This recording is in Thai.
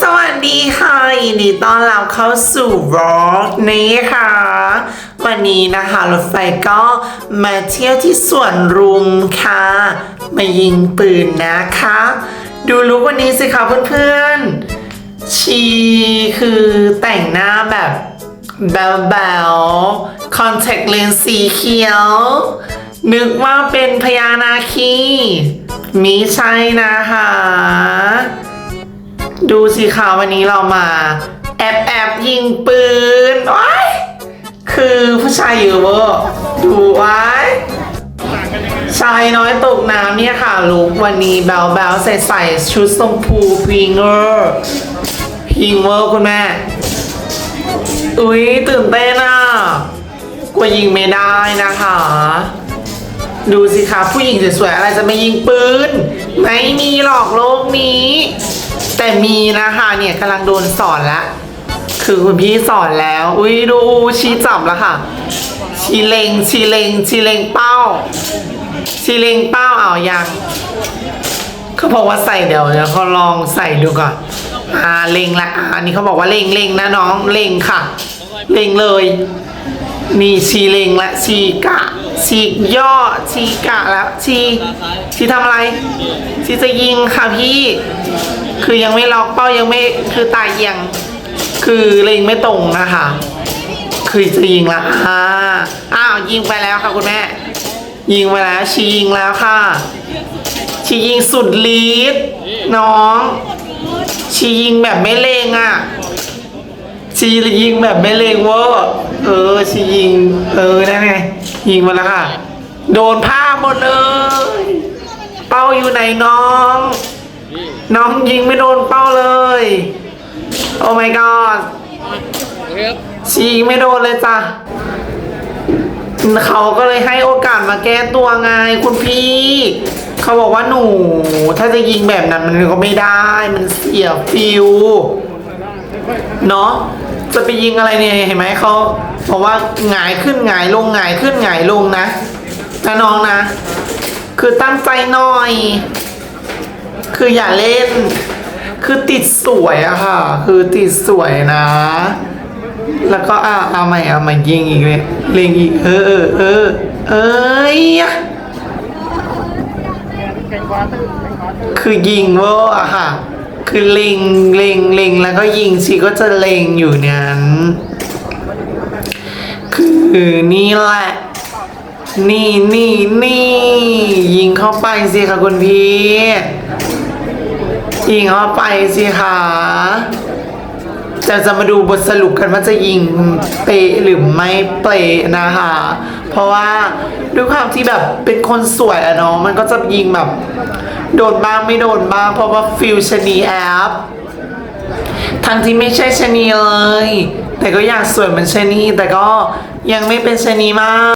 สวัสดีค่ะยินดีต้อนรับเข้าสู่วอล์กนี้ค่ะ วันนี้นะคะรถไฟก็มาเที่ยวที่สวนรุมค่ะ มายิงปืนนะคะ ดูลุควันนี้สิคะเพื่อนๆ ชีคือแต่งหน้าแบบแบลๆคอนแทคเลนส์สีเขียว นึกว่าเป็นพญานาคีมิใช่นะคะ ดูสิคะวันนี้เรามา แอบแอบยิงปืนว้ายคือผู้ชายเยอะเวอร์ดูไว้ชายน้อยตกน้ำเนี่ยค่ะลุกวันนี้แบลแบลใส่ใส่ชุดชมพูพิงเกอร์พิงเวอร์คุณแม่ อุ๊ยตื่นเต้นอะกลัวยิงไม่ได้นะคะ ดูสิคะผู้หญิงสวยๆอะไรจะไม่ยิงปืน ไม่มีหรอกโลกนี้ แต่มีนะคะเนี่ยกำลังโดนสอนแล้วคือคุณพี่สอนแล้ว อุ้ยดูชี้จับแล้วค่ะ ชีเลงชีเลงชีเลงเป้า ชีเลงเป้าเอายังเขาบอกว่าใส่เดี๋ยวเดี๋ยวเขาลองใส่ดูก่อนอ่าเลงละอันนี้เขาบอกว่าเลงเลงนะน้องเลงค่ะ เลงเลยนี่ชีเลงและชีกะ ชีย่อชีกะแล้วชีชีทำอะไรชีจะยิงค่ะพี่ คือยังไม่ล็อกเป้ายังไม่คือตายเอียง คือเล็งไม่ตรงนะคะ คือจะยิงละอ่าอ้าวยิงไปแล้วค่ะคุณแม่ ยิงไปแล้วชียิงแล้วค่ะ ชียิงสุดฤทธิ์น้อง ชียิงแบบไม่เลงอะชียิงแบบไม่เลงเวอร์เออชียิง เออนั่นไง ยิงมาแล้วค่ะ โดนผ้าหมดเลย เป้าอยู่ไหนน้อง น้องยิงไม่โดนเป้าเลย โอ้ my god ชียิงไม่โดนเลยจ้ะเขาก็เลยให้โอกาสมาแก้ตัวไงคุณพี่ เขาบอกว่าหนู ถ้าจะยิงแบบนั้นมันก็ไม่ได้ มันเสียฟิลเนาะ จะไปยิงอะไรเนี่ยเห็นไหมเขาบอกว่าหงายขึ้นหงายลงหงายขึ้นหงายลงนะนะน้องนะ คือตั้งใจหน่อย คืออย่าเล่น คือติดสวยอะค่ะ คือติดสวยนะ แล้วก็อะเอาใหม่เอาใหม่ยิงอีกเลยเล็งอีกเออเออเออเอ้ยคือยิงเวอร์อะค่ะ คือเล็งเล็งเล็งแล้วก็ยิงชีก็จะเล็งอยู่นั้น คือนี่แหละนี่นี่นี่ยิงเข้าไปสิค่ะคุณพี่ยิงเข้าไปสิค่ะจะจะมาดูบทสรุปกันว่าจะยิงเป๊ะหรือไม่เป๊ะนะคะ เพราะว่าด้วยความที่แบบเป็นคนสวยอะเนาะมันก็จะยิงแบบ โดนบ้างไม่โดนบ้าง เพราะว่าฟิลชนีแอปทั้งที่ไม่ใช่ชนีเลย แต่ก็อยากสวยเหมือนชนีแต่ก็ยังไม่เป็นชนีมาก